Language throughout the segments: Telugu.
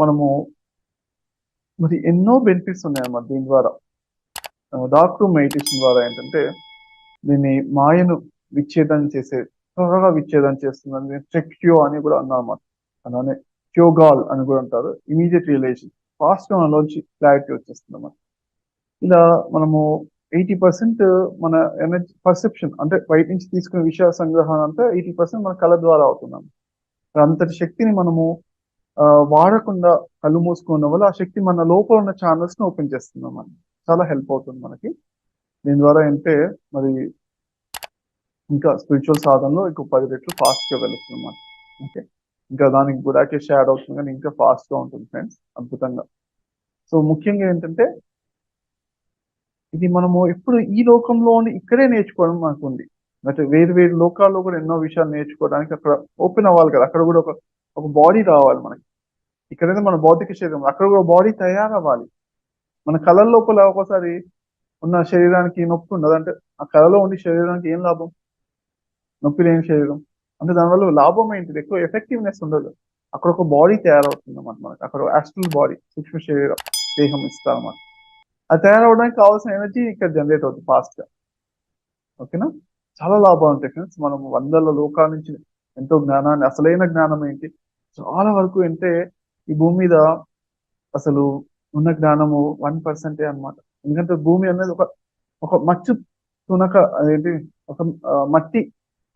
మనము మరి ఎన్నో బెనిఫిట్స్ ఉన్నాయన్నమాట దీని ద్వారా. డాక్టర్ మెడిటేషన్ ద్వారా ఏంటంటే దీన్ని మాయను విచ్ఛేదం చేసే త్వరగా విచ్ఛేదం చేస్తుందని చెక్యో అని కూడా అన్నమాట. అలానే క్యోగాల్ అని కూడా అంటారు. ఇమీడియట్ రియలైజేషన్ ఫాస్ట్గా మనలోంచి క్లారిటీ వచ్చేస్తుంది అన్నమాట. ఇలా మనము ఎయిటీ పర్సెంట్ మన ఎనర్జీ పర్సెప్షన్ అంటే బయట నుంచి తీసుకునే విషయ సంగ్రహణ అంతా ఎయిటీ పర్సెంట్ మన కళ ద్వారా అవుతున్నాం అంతటి శక్తిని మనము వాడకుండా కళ్ళు మూసుకోవడం వల్ల ఆ శక్తి మన లోపల ఉన్న ఛానల్స్ని ఓపెన్ చేస్తున్నాం మనం చాలా హెల్ప్ అవుతుంది మనకి. దీని ద్వారా అంటే మరి ఇంకా స్పిరిచువల్ సాధనలో ఇంకో పది రెట్లు ఫాస్ట్గా వెళ్తుంది అనమాట ఓకే ఇంకా దానికి గురాకే షేడ్ అవుతుంది కానీ ఇంకా ఫాస్ట్గా ఉంటుంది ఫ్రెండ్స్ అద్భుతంగా. సో ముఖ్యంగా ఏంటంటే ఇది మనము ఎప్పుడు ఈ లోకంలో ఇక్కడే నేర్చుకోవడం మనకు ఉంది. అంటే వేరు వేరు లోకాల్లో కూడా ఎన్నో విషయాలు నేర్చుకోవడానికి అక్కడ ఓపెన్ అవ్వాలి కదా. అక్కడ కూడా ఒక ఒక బాడీ రావాలి మనకి. ఇక్కడైతే మన భౌతిక శరీరం అక్కడ కూడా బాడీ తయారవ్వాలి. మన కళల లోపల ఒకసారి ఉన్న శరీరానికి నొప్పి ఉండదు. అంటే ఆ కళలో ఉండి శరీరానికి ఏం లాభం? నొప్పి లేని శరీరం. అంటే దానివల్ల లాభం ఏంటిది? ఎక్కువ ఎఫెక్టివ్నెస్ ఉండదు. అక్కడ ఒక బాడీ తయారవుతుంది అన్నమాట మనకి. అక్కడ యాస్ట్రల్ బాడీ సూక్ష్మ శరీరం దేహం ఇస్తారు అన్నమాట. అది తయారవడానికి కావాల్సిన ఎనర్జీ ఇక్కడ జనరేట్ అవుతుంది ఫాస్ట్గా. ఓకేనా? చాలా లాభాలు ఉంటాయి ఫ్రెండ్స్ మనం వందల లోకాల నుంచి ఎంతో జ్ఞానాన్ని అసలైన జ్ఞానం ఏంటి? చాలా వరకు అంటే ఈ భూమి మీద అసలు ఉన్న జ్ఞానము వన్ పర్సెంటే అన్నమాట. ఎందుకంటే భూమి అనేది ఒక ఒక మచ్చు తునక అదేంటి ఒక మట్టి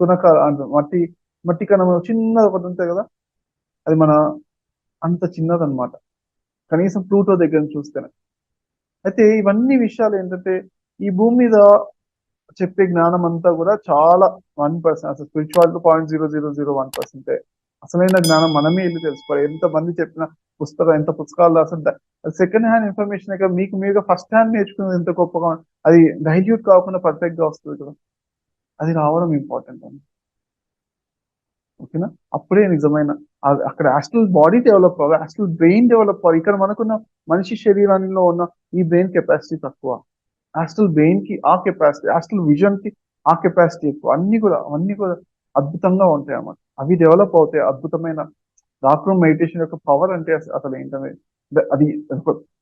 తునక అంటారు. మట్టి మట్టి కణం చిన్నది ఒకటి ఉంటుంది కదా అది మన అంత చిన్నదనమాట కనీసం ప్లూటో దగ్గర చూస్తేనే. అయితే ఇవన్నీ విషయాలు ఏంటంటే ఈ భూమి మీద చెప్పే జ్ఞానం అంతా కూడా చాలా వన్ పర్సెంట్ అసలు spirituality point zero zero zero one పర్సెంటే. అసలైన జ్ఞానం మనమే వెళ్ళి తెలుసుకోవాలి? ఎంత మంది చెప్పిన పుస్తకం ఎంత పుస్తకాలు రాసింది సెకండ్ హ్యాండ్ ఇన్ఫర్మేషన్ మీకు మీరుగా ఫస్ట్ హ్యాండ్ నేర్చుకున్నది ఎంత గొప్పగా అది డైల్యూట్ కాకుండా పర్ఫెక్ట్గా వస్తుంది కదా. అది రావడం ఇంపార్టెంట్ అండి. ఓకేనా? అప్పుడే నిజమైన అక్కడ యాస్ట్రల్ బాడీ డెవలప్ అవ్వాలి. యాస్ట్రల్ బ్రెయిన్ డెవలప్ అవ్వాలి. ఇక్కడ మనకున్న మనిషి శరీరంలో ఉన్న ఈ బ్రెయిన్ కెపాసిటీ తక్కువ. యాస్ట్రల్ బ్రెయిన్కి ఆ కెపాసిటీ యాస్ట్రల్ విజన్కి ఆ కెపాసిటీ ఎక్కువ. అన్ని కూడా అన్ని కూడా అద్భుతంగా ఉంటాయి అన్నమాట. అవి డెవలప్ అవుతాయి. అద్భుతమైన డాక్ రూమ్ మెడిటేషన్ యొక్క పవర్ అంటే అసలు ఏంటంటే అది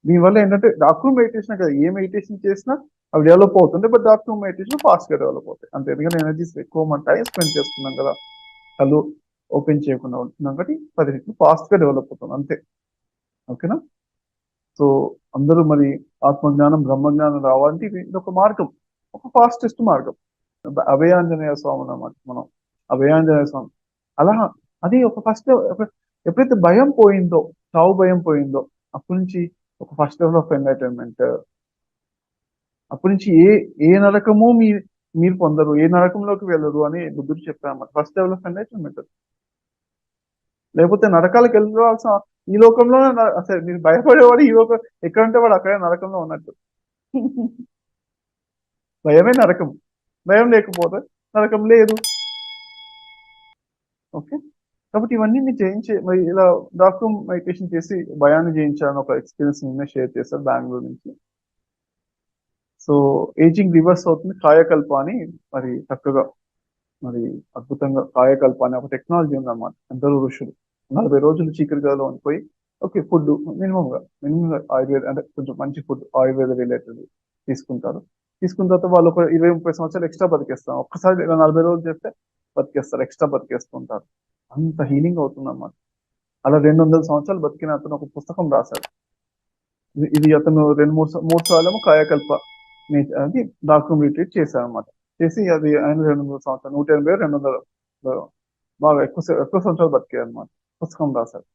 దీనివల్ల ఏంటంటే డాక్ రూమ్ మెడిటేషన్ కదా ఏ మెడిటేషన్ చేసినా అవి డెవలప్ అవుతుంది బట్ డాక్ రూమ్ మెడిటేషన్ ఫాస్ట్గా డెవలప్ అవుతాయి. అంతే ఎందుకంటే ఎనర్జీస్ ఎక్కువ మన టైం స్పెండ్ చేస్తున్నాం కదా. కళ్ళు ఓపెన్ చేయకుండా ఉంటున్నాం కాబట్టి పది రెట్లు ఫాస్ట్గా డెవలప్ అవుతుంది అంతే. ఓకేనా సో అందరూ మరి ఆత్మజ్ఞానం బ్రహ్మజ్ఞానం రావాలంటే ఇది ఒక మార్గం ఒక ఫాస్టెస్ట్ మార్గం. అభయాంజనేయ స్వామి అన్నమాట మనం. అభయాంజనేయ స్వామి అలా అది ఒక ఫస్ట్ ఎప్పుడైతే భయం పోయిందో చావు భయం పోయిందో అప్పటి నుంచి ఒక ఫస్ట్ లెవెల్ ఆఫ్ ఎంటర్టైన్మెంట్ అప్పటి నుంచి ఏ ఏ నరకము మీ మీరు పొందరు ఏ నరకంలోకి వెళ్ళరు అని బుద్ధుడు చెప్పారన్నమాట. ఫస్ట్ లెవెల్ ఆఫ్ ఎంటర్టైన్మెంట్ లేకపోతే నరకాలకు వెళ్ళాల్సిన ఈ లోకంలోనే అసలు మీరు భయపడేవాడు ఈ లోకం ఎక్కడంటే వాడు అక్కడే నరకంలో ఉన్నట్టు. భయమే నరకం. భయం లేకపోతే నరకం లేదు. ఓకే. కాబట్టి ఇవన్నీ నేను చేయించే మరి ఇలా డాక్యుమెంటేషన్ చేసి భయాన్ని జయించాలని ఒక ఎక్స్పీరియన్స్ నిన్నే షేర్ చేశారు బెంగళూరు నుంచి. సో ఏజింగ్ రివర్స్ అవుతుంది కాయకల్ప అని మరి చక్కగా మరి అద్భుతంగా కాయకల్ప అనే ఒక టెక్నాలజీ ఉందన్నమాట. ఎందరో ఋషులు. నలభై రోజులు చీకరిగాలో అనిపోయి ఓకే ఫుడ్ మినిమం గా మినిమం ఆయుర్వేద అంటే కొంచెం మంచి ఫుడ్ ఆయుర్వేద రిలేటెడ్ తీసుకుంటారు. తీసుకున్న తర్వాత వాళ్ళు ఒక ఇరవై ముప్పై సంవత్సరాలు ఎక్స్ట్రా బతికేస్తాం ఒక్కసారి ఇలా నలభై రోజులు చేస్తే బతికేస్తారు ఎక్స్ట్రా బతికేస్తుంటారు. అంత హీలింగ్ అవుతుంది అన్నమాట అలా రెండు వందల సంవత్సరాలు బతికిన అతను ఒక పుస్తకం రాశాడు. ఇది- ఇది అతను రెండు మూడు మూడు సార్లు కాయకల్ప అది డాక్టర్ రిట్రీట్ చేశారనమాట చేసి అది ఆయన రెండు వందల సంవత్సరాలు నూట ఎనభై రెండు వందల బాగా ఎక్కువ ఎక్కువ సంవత్సరాలు బతికాయి అనమాట పుస్తకం రాశారు